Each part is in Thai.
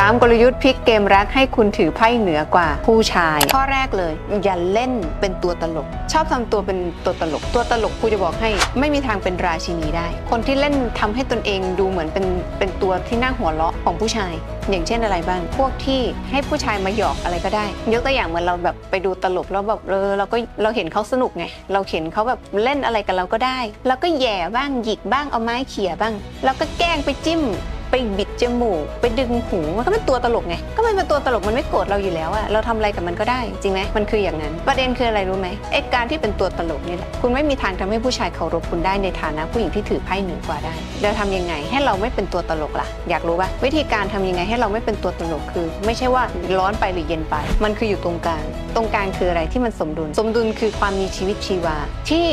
3 กลยุทธ์พลิกเกมรักให้คุณถือไพ่เหนือกว่าผู้ชาย ข้อแรกเลย อย่าเล่นเป็นตัวตลก ชอบทำตัวเป็นตัวตลก ตัวตลกครูจะบอกให้ ไม่มีทางเป็นราชินีได้ คนที่เล่นทำให้ตนเองดูเหมือนเป็นเป็นตัวที่น่าหัวเราะของผู้ชาย อย่างเช่นอะไรบ้าง พวกที่ให้ผู้ชายมาหยอกอะไรก็ได้ ยกตัวอย่างเหมือนเราแบบไปดูตลกแล้วแบบเออเราก็เราเห็นเขาสนุกไงเราเห็นเขาแบบเล่นอะไรกับเราก็ได้ แล้วก็แย่บ้างหยิกบ้างเอาไม้เขี่ยบ้าง แล้วก็แกล้งไปจิ้ม บิดจมูก ไปดึงหูมันก็เป็นตัวตลกไง ก็มันเป็นตัวตลกมันไม่โกรธเราอยู่แล้วอะเราทำอะไรกับมันก็ได้จริงไหมมันคืออย่างนั้น ประเด็นคืออะไรรู้ไหมไอ้การที่เป็นตัวตลกนี่แหละคุณไม่มีทางทำให้ผู้ชายเคารพคุณได้ในฐานะผู้หญิงที่ถือไพ่เหนือกว่าได้จะทำยังไงให้เราไม่เป็นตัวตลกล่ะ อยากรู้ปะวิธีการทำยังไงให้เราไม่เป็นตัวตลกคือ ไม่ใช่ว่าร้อนไปหรือเย็นไป มันคืออยู่ตรงกลาง ตรงกลางคืออะไรที่มันสมดุล สมดุลคือความมีชีวิตชีวา ที่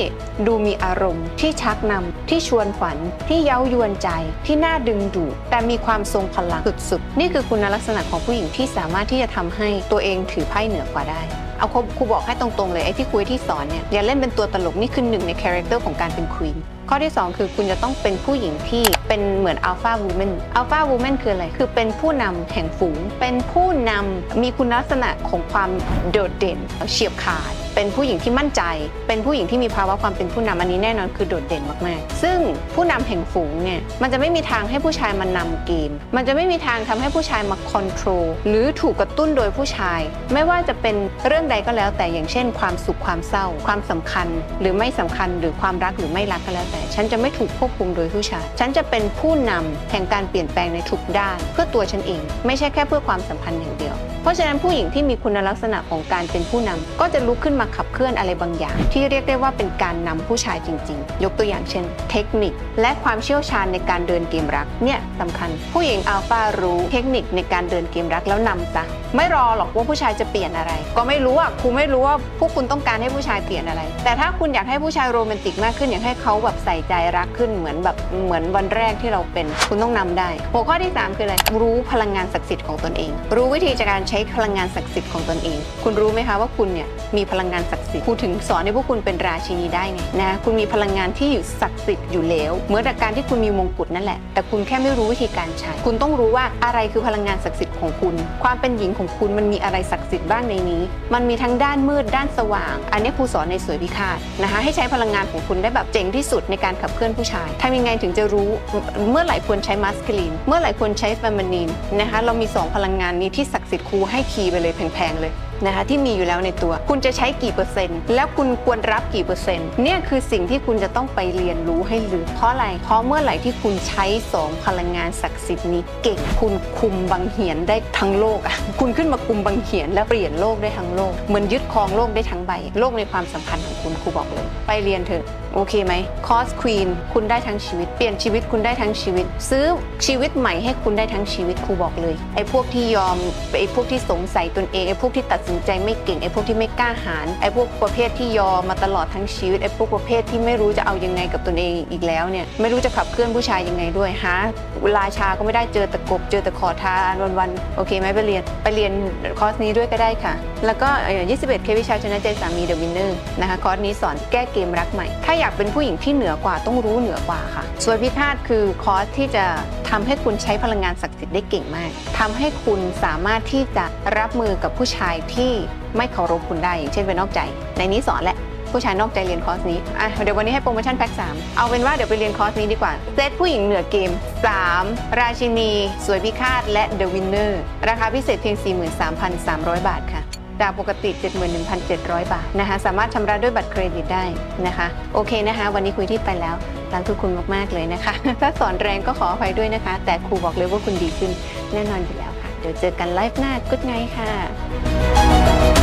ดูมีอารมณ์ ที่ชักนำที่ชวนฝันที่เย้ายวนใจ ที่น่าดึงดูดแต่มีความทรงพลังสุดๆ นี่คือคุณลักษณะของผู้หญิงที่สามารถที่จะทำให้ตัวเองถือไพ่เหนือกว่าได้เอาครูครูบอกให้ตรงๆเลยไอ้ที่คุยที่สอนเนี่ยอย่าเล่นเป็นตัวตลกนี่คือหนึ่งในคาแรคเตอร์ของการเป็นควีน ข้อที่ 2 คือคุณจะต้องเป็นผู้หญิงที่เป็นเหมือนอัลฟาวูแมนอัลฟาวูแมนคืออะไร คือเป็นผู้นำแห่งฝูง เป็นผู้นำมีคุณลักษณะของความโดดเด่นเฉียบขาด เป็นผู้หญิงที่มั่นใจ เป็นผู้หญิงที่มีภาวะความเป็นผู้นำอันนี้แน่นอนคือโดดเด่นมากๆ ซึ่งผู้นำแห่งฝูงเนี่ยมันจะไม่มีทางให้ผู้ชายมานำเกม มันจะไม่มีทางทำให้ผู้ชายมาคอนโทรลหรือถูกกระตุ้นโดยผู้ชาย ไม่ว่าจะเป็นเรื่องใดก็แล้วแต่อย่างเช่น ความสุขความเศร้า ความสำคัญ หรือไม่สำคัญหรือความรักหรือไม่รักก็แล้วแต่ ฉันจะไม่ถูกควบคุมโดยผู้ชาย ฉันจะเป็นผู้นำแห่งการเปลี่ยนแปลงในทุกด้าน เพื่อตัวฉันเอง ไม่ใช่แค่เพื่อความสัมพันธ์อย่างเดียว เพราะฉะนั้นผู้หญิงที่มีคุณลักษณะของการเป็นผู้นำก็จะลุกขึ้นมาขับเคลื่อนอะไรบางอย่าง ที่เรียกได้ว่าเป็นการนำผู้ชายจริง ๆ ยกตัวอย่างเช่น เทคนิค และความเชี่ยวชาญในการเดินเกมรักเนี่ยสำคัญ ผู้หญิงอัลฟารู้เทคนิคในการเดินเกมรักแล้วนำซะไม่รอหรอกว่าผู้ชายจะเปลี่ยนอะไร ก็ไม่รู้อะครูไม่รู้ว่าพวกคุณต้องการให้ผู้ชายเปลี่ยนอะไร แต่ถ้าคุณอยากให้ผู้ชายโรแมนติกมากขึ้นอยากให้เขาแบบใส่ใจรักขึ้นเหมือนแบบเหมือนวันแรกที่เราเป็น คุณต้องนำได้ หัวข้อที่ 3 คืออะไรรู้พลังงานศักดิ์สิทธิ์ของตนเอง รู้วิธีการใช้พลังงานศักดิ์สิทธิ์ของตนเอง คุณรู้ไหมคะว่าคุณเนี่ยมีพลังงานศักดิ์สิทธิ์ครูถึงสอนให้พวกคุณเป็นราชินีได้ไงนะคุณมีพลังงานที่อยู่ศักดิ์สิทธิ์อยู่แล้วเหมือนกับการที่คุณมีมงกุฎนั่นแหละแต่คุณแค่ไม่รู้วิธีการใช้คุณต้องรู้ว่าอะไรคือพลังงานศักดิ์สิทธิ์ ของคุณ ความเป็นหญิงของคุณมันมีอะไรศักดิ์สิทธิ์บ้างในนี้ มันมีทั้งด้านมืดด้านสว่าง อันนี้ครูสอนในสวยพิฆาตนะคะ ให้ใช้พลังงานของคุณได้แบบเจ๋งที่สุดในการขับเคลื่อนผู้ชายทำยังไงถึงจะรู้เมื่อไหร่ควรใช้มัสคลีนเมื่อไหร่ควรใช้เฟมินีนนะคะเรามีสองพลังงานนี้ที่ศักดิ์สิทธิ์ครูให้คีย์ไปเลยแพงๆเลยนะคะที่มีอยู่แล้วในตัว คุณจะใช้กี่เปอร์เซ็นต์ แล้วคุณควรรับกี่เปอร์เซ็นต์เนี่ยคือสิ่งที่คุณจะต้องไปเรียนรู้ให้ลึกเพราะอะไรเพราะเมื่อไหร่ที่คุณใช้สองพลังงานศักดิ์สิทธิ์นี้เก่งคุณคุมบังเหียนได้ได้ทั้งโลกอะคุณขึ้นมาคุมบังเขียนแล้วเปลี่ยนโลกได้ทั้งโลก เหมือนยึดครองโลกได้ทั้งใบ โลกในความสัมพันธ์ของคุณครูบอกเลย ไปเรียนเถอะ โอเคไหมคอสควีนคุณได้ทั้งชีวิต เปลี่ยนชีวิตคุณได้ทั้งชีวิต ซื้อชีวิตใหม่ให้คุณได้ทั้งชีวิตครูบอกเลยไอ้พวกที่ยอมไอ้พวกที่สงสัยตนเองไอ้พวกที่ตัดสินใจไม่เก่งไอ้พวกที่ไม่กล้าหาญไอ้พวกประเภทที่ยอมมาตลอดทั้งชีวิตไอ้พวกประเภทที่ไม่รู้จะเอายังไงกับตนเองอีกแล้วเนี่ยไม่รู้จะขับเคลื่อนผู้ชายยังไงด้วยหาราชาก็ไม่ได้เจอต่กบเจอแต่ขอทานวันๆโอเคไหมไปเรียนไปเรียนคอร์สนี้ด้วยก็ได้ค่ะ แล้วก็เอ่อ21 เควิชาชนะใจสามีเดอะวินเนอร์นะคะคอร์สนี้สอนแก้เกมรักใหม่ถ้าอยากเป็นผู้หญิงที่เหนือกว่าต้องรู้เหนือกว่าค่ะส่วนพิฆาตคือคอร์สที่จะทำให้คุณใช้พลังงานศักดิ์สิทธิ์ได้เก่งมากทำให้คุณสามารถที่จะรับมือกับผู้ชายที่ไม่เคารพคุณได้อย่างเช่นเป็นนอกใจ ในนี้สอนแหละผู้ชายนอกใจเรียนคอร์สนี้อะเดี๋ยววันนี้ให้โปรโมชั่นแพ็ก3เอาเป็นว่าเดี๋ยวไปเรียนคอร์สนี้ดีกว่า เซตผู้หญิงเหนือเกม 3 ราชินี สวยพิฆาต และ The Winner ราคาพิเศษเพียง 43,300 บาทค่ะ จากปกติ 71,700 บาทนะคะ สามารถชำระด้วยบัตรเครดิตได้นะคะ โอเคนะคะ วันนี้คุยที่ไปแล้วรักทุกคุณมาก ๆ เลยนะคะ ถ้าสอนแรงก็ขออภัยด้วยนะคะ แต่ครูบอกเลยว่าคุณดีขึ้นแน่นอนอยู่แล้วค่ะ เดี๋ยวเจอกันไลฟ์หน้ากุ๊ดไงค่ะ